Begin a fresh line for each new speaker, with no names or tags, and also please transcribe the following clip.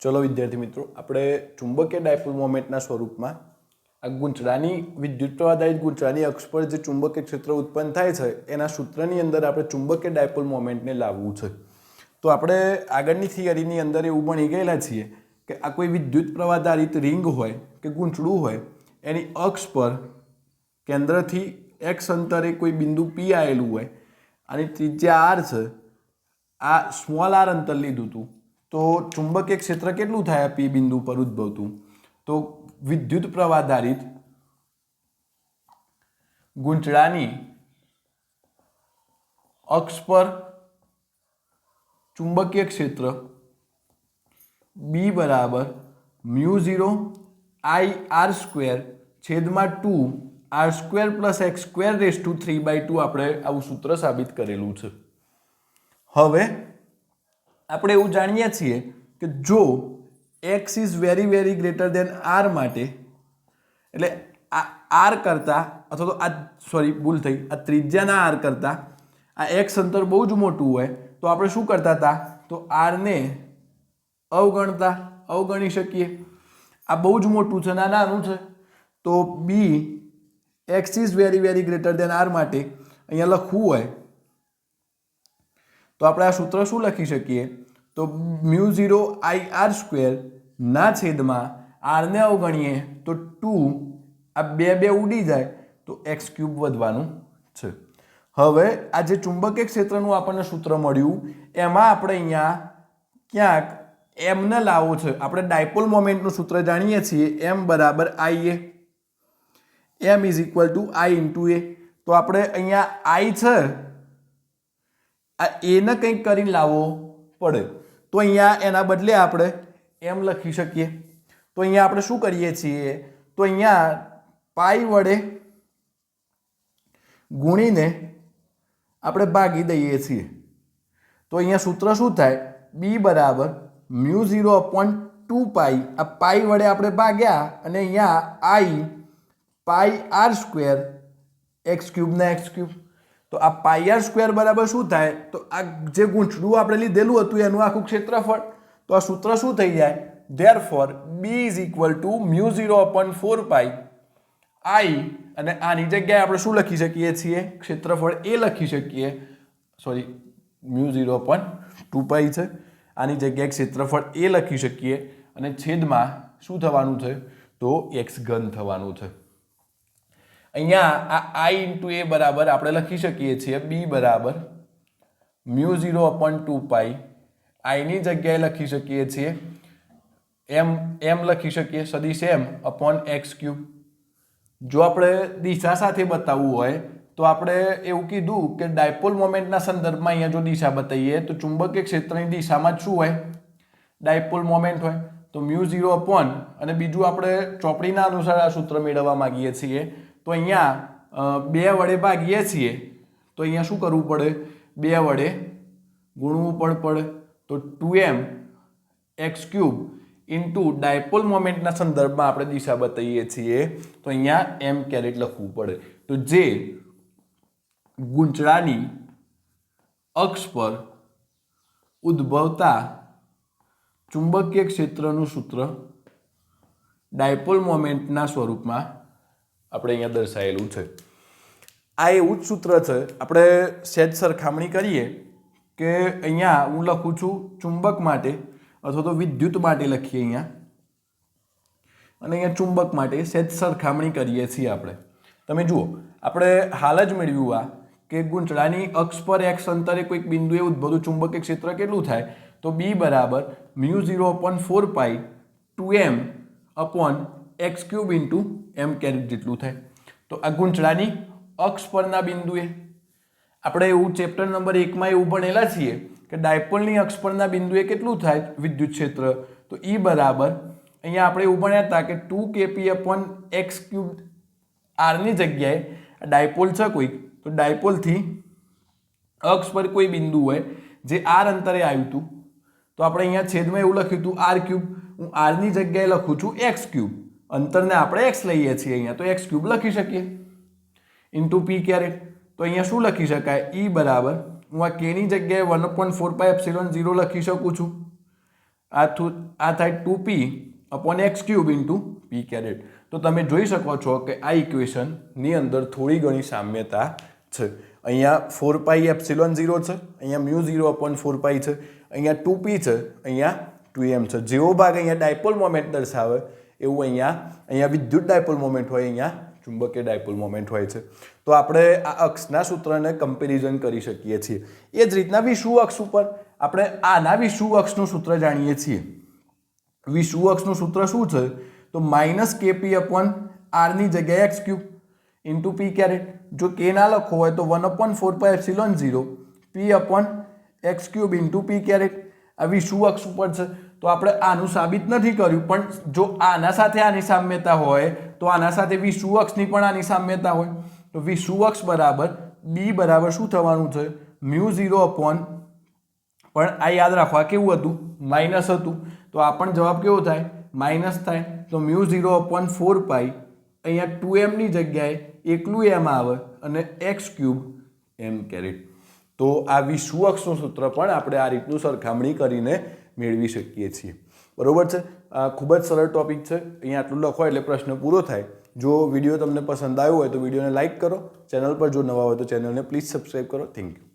ચલો વિદ્યાર્થી મિત્રો, આપણે ચુંબકીય ડાયપોલ મોમેન્ટના સ્વરૂપમાં આ ગૂંચળાની વિદ્યુત આધારિત ગૂંચળાની અક્ષ પર જે ચુંબકીય ક્ષેત્ર ઉત્પન્ન થાય છે, એના સૂત્રની અંદર આપણે ચુંબકીય ડાયપોલ મોમેન્ટને લાવવું છે. તો આપણે આગળની થિયરીની અંદર એવું ભણી ગયેલા છીએ કે આ કોઈ વિદ્યુત પ્રવાહધારિત રિંગ હોય કે ગૂંચળું હોય, એની અક્ષ પર કેન્દ્રથી એક્સ અંતરે કોઈ બિંદુ પી આવેલું હોય અને ત્રિજ્યા આર છે, આ સ્મોલ આર અંતર લીધું હતું તો ચુંબકીય ક્ષેત્ર કેટલું થાય પી બિંદુ પર ઉદ્ભવતું? તો વિદ્યુત પ્રવાહ ધારિત ગૂંચળાની અક્ષ પર ચુંબકીય ક્ષેત્ર બી બરાબર mu zero I R square છેદમાં two R square plus X square raise to three by two આપણે આવું સૂત્ર સાબિત કરેલું છે. હવે આપણે એવું જાણીએ છીએ કે જો X is very very greater than R માટે, એટલે આ આર કરતાં, અથવા તો આ સોરી ભૂલ થઈ, આ ત્રિજ્યાના આર કરતાં આ એક્સ અંતર બહુ જ મોટું હોય, તો આપણે શું કરતા હતા? તો આરને અવગણતા, અવગણી શકીએ. આ બહુ જ મોટું છે ના નાનું છે. તો B X is very very greater than R માટે અહીંયા લખવું હોય તો આપણે આ સૂત્ર શું લખી શકીએ? તો mu zero I R square ના છેદમાં આરને અવગણીએ તો ટુ આ બે બે ઉડી જાય તો એક્સ ક્યુબ વધવાનું છે. હવે આ જે ચુંબકીય ક્ષેત્રનું આપણને સૂત્ર મળ્યું, એમાં આપણે અહીંયા ક્યાંક એમને લાવવો છે. આપણે ડાયપોલ મોમેન્ટનું સૂત્ર જાણીએ છીએ, એમ બરાબર I A. M is equal to I into A. તો આપણે અહીંયા આઈ છે આ એને કંઈક કરીને લાવવો પડે. તો અહીંયા એના બદલે આપણે એમ લખી શકીએ. તો અહીંયા આપણે શું કરીએ છીએ? તો અહીંયા પાઈ વડે ગુણીને આપણે ભાગી દઈએ છીએ. તો અહીંયા સૂત્ર શું થાય? બી બરાબર mu zero upon two pi. આ પાઈ વડે આપણે ભાગ્યા અને અહીંયા I pi R square X ક્યુબના X cube. તો આ પાઈ આર સ્ક્વેર બરાબર શું થાય? તો આ જે ગૂંચડું આપણે લીધેલું હતું એનું આખું ક્ષેત્રફળ. તો આ સૂત્ર શું થઈ જાય? Therefore B is equal to mu zero upon four pi I અને આની જગ્યાએ આપણે શું લખી શકીએ છીએ? ક્ષેત્રફળ એ લખી શકીએ. Sorry mu zero upon two pi છે. આની જગ્યાએ ક્ષેત્રફળ એ લખી શકીએ. અને છેદમાં શું થવાનું છે? તો એક્સ ઘન થવાનું છે. અહીંયા આ આઈ ઇન્ટુ એ બરાબર આપણે લખી શકીએ છીએ બી બરાબર mu zero upon two pi. આઈની જગ્યાએ લખી શકીએ છીએ. એમ એમ લખી શકીએ, સદીશ એમ અપોન એક્સ ક્યુબ. જો આપણે દિશા સાથે બતાવવું હોય, તો આપણે એવું કીધું કે ડાયપોલ મોમેન્ટના સંદર્ભમાં અહીંયા જો દિશા બતાવીએ, તો ચુંબકીય ક્ષેત્રની દિશામાં શું હોય? ડાયપોલ મોમેન્ટ હોય. તો મ્યુ ઝીરો અપોન અને બીજું આપણે ચોપડીના અનુસાર આ સૂત્ર મેળવવા માંગીએ છીએ. તો અહીંયા બે વડે ભાગીએ છીએ. તો અહીંયા શું કરવું પડે? બે વડે ગુણવું પણ પડે. તો two M X cube into dipole મોમેન્ટના સંદર્ભમાં આપણે દિશા બતાવીએ છીએ. તો અહીંયા એમ કેરેટ લખવું પડે. તો જે ગૂંચળાની અક્ષ પર ઉદ્ભવતા ચુંબકીય ક્ષેત્રનું સૂત્ર ડાયપોલ મોમેન્ટના સ્વરૂપમાં આપણે અહીંયા દર્શાવેલું છે. આ એવું જ સૂત્ર છે. આપણે સહેજ સરખામણી કરીએ કે અહીંયા હું લખું છું ચુંબક માટે અથવા તો વિદ્યુત માટે લખીએ અહીંયા. અને અહીંયા ચુંબક માટે સહેજ સરખામણી કરીએ છીએ આપણે. તમે જુઓ, આપણે હાલ જ મેળવ્યું આ કે ગૂંચળાની અક્ષ પર એક્સ અંતરે કોઈક બિંદુએ ઉદ્ભવતું ચુંબકીય ક્ષેત્ર કેટલું થાય? તો બી બરાબર mu zero upon four pi two M upon X cube into M caret જેટલું થાય. તો આ ગૂંચળાની અક્ષ પરના બિંદુએ આપણે એવું ચેપ્ટર નંબર એકમાં એવું ભણેલા છીએ કે ડાયપોલની અક્ષ પરના બિંદુએ કેટલું થાય? વિદ્યુત ક્ષેત્ર. તો ઈ બરાબર અહીંયા આપણે એવું ભણ્યા હતા કે two KP upon X cube આરની જગ્યાએ ડાયપોલ છે કોઈક. તો ડાયપોલથી અક્ષ પર કોઈ બિંદુ હોય જે આર અંતરે આવ્યું હતું. તો આપણે અહીંયા છેદમાં એવું લખ્યું હતું આર ક્યુબ હું આરની જગ્યાએ લખું છું એક્સ ક્યુબ અંતરને આપણે એક્સ લઈએ છીએ અહીંયા. તો એક્સ ક્યુબ લખી શકીએ. ઇન્ટુ પી કેરેટ તો અહીંયા શું લખી શકાય? ઈ બરાબર. હું આ કેની જગ્યાએ one point four pi epsilon zero લખી શકું છું. આ થુ આ થાય two P upon X cube into P caret તો તમે જોઈ શકો છો કે આ ઇક્વેશનની અંદર થોડી ઘણી સામ્યતા છે. અહીંયા ફોર પાઈ એપ્સિલોન ઝીરો છે. અહીંયા mu zero upon four pi છે. અહીંયા ટુ પી છે. અહીંયા ટુ એમ છે. જેવો ભાગ અહીંયા ડાયપોલ મોમેન્ટ દર્શાવે એવું અહીંયા અહીંયા વિદ્યુત ડાયપોલ મોમેન્ટ હોય અહીંયા, ચુંબકીય ડાયપોલ મોમેન્ટ હોય છે. તો આપણે આ અક્ષના સૂત્રને કમ્પેરિઝન કરી શકીએ છીએ. એ જ રીતના વિષુ અક્ષ ઉપર આપણે આના વિષુ અક્ષનું સૂત્ર જાણીએ છીએ. વિષુ અક્ષનું સૂત્ર શું છે? તો માઇનસ કેપી અપોન આરની જગ્યાએ X cube into P caret જો કે ના લખો હોય તો one upon four pi epsilon zero P upon X cube into P caret આ વિષુ અક્ષ ઉપર છે. તો આપણે આનું સાબિત નથી કર્યું, પણ જો આના સાથે આની સામ્યતા હોય, તો આના સાથે વિષુવ અક્ષની પણ આની સામ્યતા હોય. તો વિષુવ અક્ષ બરાબર બી બરાબર શું થવાનું છે? મ્યુ ઝીરો અપોન, પણ આ યાદ રાખવા કેવું હતું? માઇનસ હતું. તો આ પણ જવાબ કેવો થાય? માઇનસ થાય. તો mu zero upon four pi, અહીંયા ટુ એમની જગ્યાએ એકલું એમ આવે અને એક્સ ક્યુબ એમ કેરેટ તો આ વિશ્વક્ષનું સૂત્ર પણ આપણે આ રીતનું સરખામણી કરીને મેળવી શકીએ છીએ. બરોબર છે? આ ખૂબ જ સરળ ટોપિક છે. અહીંયા આટલું લખો એટલે પ્રશ્ન પૂરો થાય. જો વીડિયો તમને પસંદ આવ્યો હોય તો વિડીયોને લાઇક કરો. ચેનલ પર જો નવા હોય તો ચેનલને પ્લીઝ સબસ્ક્રાઈબ કરો. Thank you